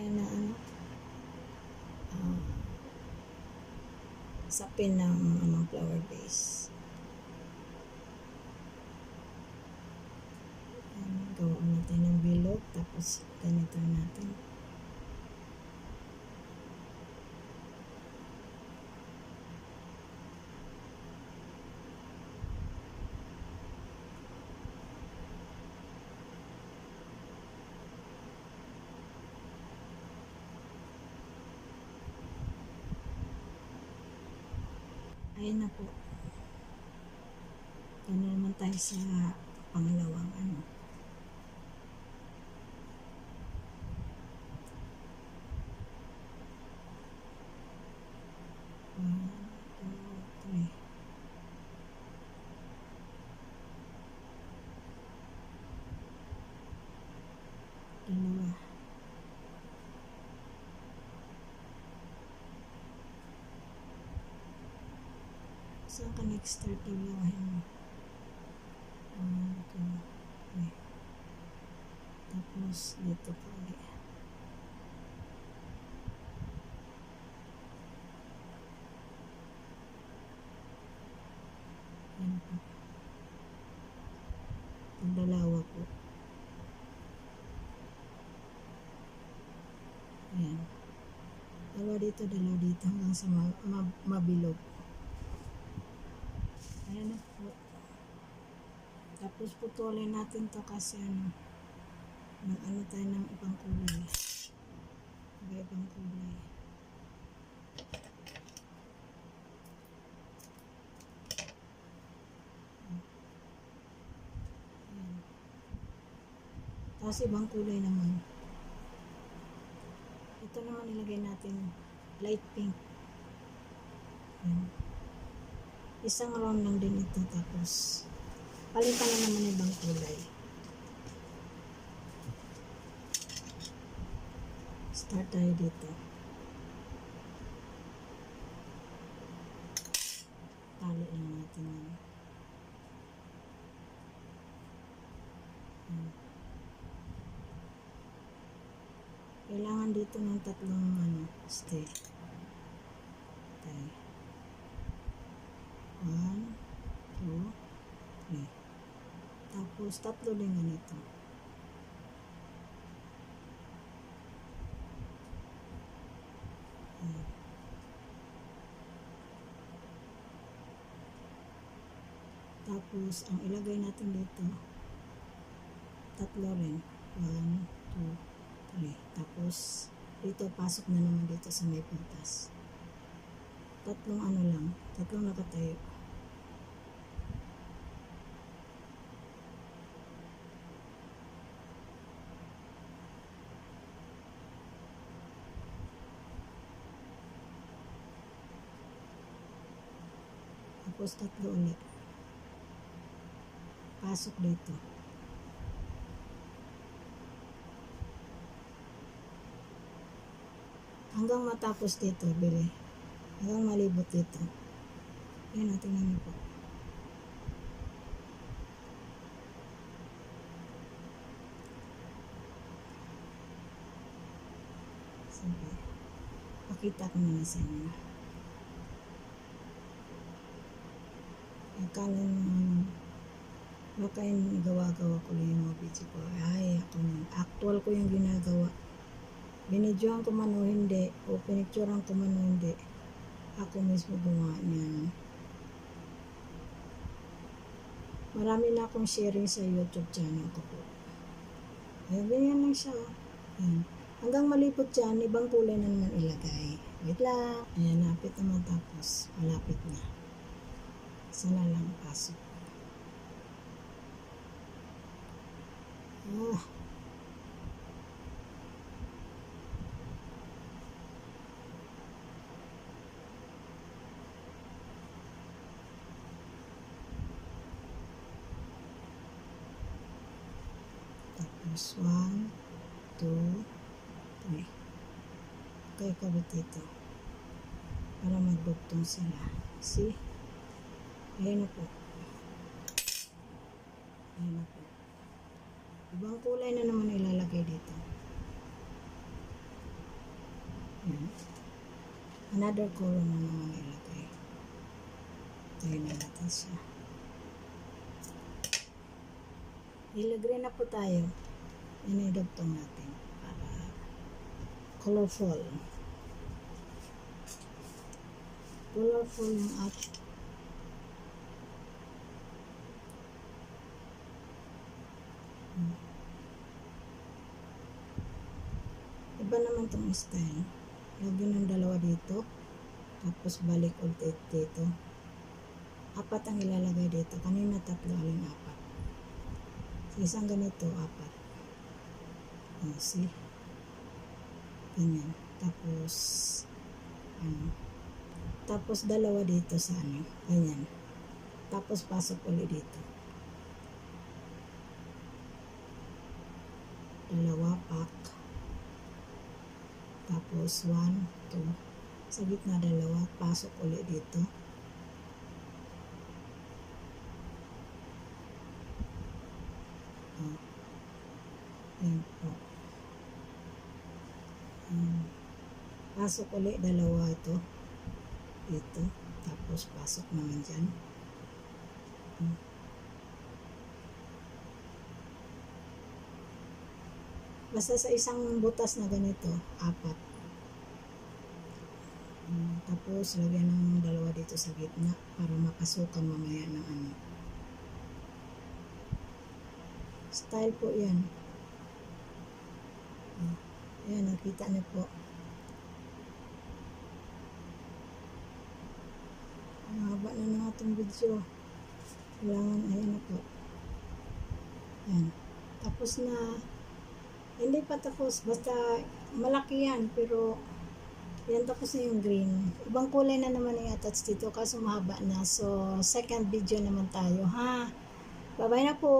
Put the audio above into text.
tayo ng ano, ah, sapin ng ano, flower base. Ayan, gawa natin ng bilog, tapos ganito natin. Ayun na po. Na naman tayo sa pangalawang ano. One, two, three. Dalawa. Saan ka nag-start dalawahin mo? One, two, three. Tapos dito ka ulit. Yan po. Pagdalawa po. Ayan. Dalawa dito, dalawa dito hanggang sa ma- ma- mabilog. Ayan na po. Tapos putulin natin to kasi ano, nag ano tayo ng ibang kulay. Iba-ibang kulay. Ayan. Tapos ibang kulay naman. Ito naman ilagay natin light pink. Ayan. Isang round lang din ito tapos palitan na naman ibang kulay. Start tayo dito. Tali lang natin yan. Ayan. Kailangan dito ng tatlong ano, stay. 1, 2, 3. Tapos, tatlo din ganito. Ayan. Tapos, ang ilagay natin dito, tatlo rin. 1, 2, 3. Tapos, dito, pasok na naman dito sa may pintas. Tatlong ano lang, tatlong nakatayo. Tapos tatlo ulit. Pasok dito. Hanggang matapos dito, bili. Hanggang malibot dito. Yan natin namin po. Sige. Pakita ko muna sa inyo. Akala nyo ano, baka yung gawa-gawa ko lang yung mga video ko. Ay, ako yun. Actual ko yung ginagawa. Binidyohan ko man o hindi, o pinicturean ko man o hindi, ako mismo gumawa niyan. Marami na akong sharing sa YouTube channel ko po. Ayan, ganyan lang siya. oh. Ayan. Hanggang malipot dyan, ibang kulay na naman ilagay. Wait lang. Ayan, napit naman tapos. Malapit na. Sana lang pasok. Ah. Tapos, one, two, three. Okay, kabit dito. Para magdugtong sila. See? Ayan na po. Ayan na po. Ibang kulay na naman ilalagay dito. Yan. Another color na naman ilagay. Tayo na natin siya. Ilagay na po tayo. Inidugtong natin para colorful. Colorful yung at Iba naman tong style. Lagyan ng dalawa dito. Tapos balik ulit dito. Apat ang ilalagay dito. Kanina tatlo, alin apat. Sa isang ganito, apat. Oh, see? Ganyan. Tapos, ano. Tapos dalawa dito sa ano. Ganyan. Tapos pasok ulit dito. Dalawa pack. Tapos, one, two. Sa gitna, dalawa. Pasok ulit dito. Oh. Ayan. Pasok ulit, dalawa ito. Dito. Tapos, pasok naman dyan. Hmm. Basta sa isang butas na ganito, apat. Tapos, lagyan ng dalawa dito sa gitna para mapasukan mamaya ng ano. Style po yan. Ayan, nakita niyo po. Ang haba na ng ating video. Kailangan, ayan na po. Ayan. Tapos na, hindi pa tapos, basta malaki yan, pero yan tapos na yung green. Ibang kulay na naman yung attach dito, kaso mahaba na. So, second video naman tayo, ha? Bye-bye na po!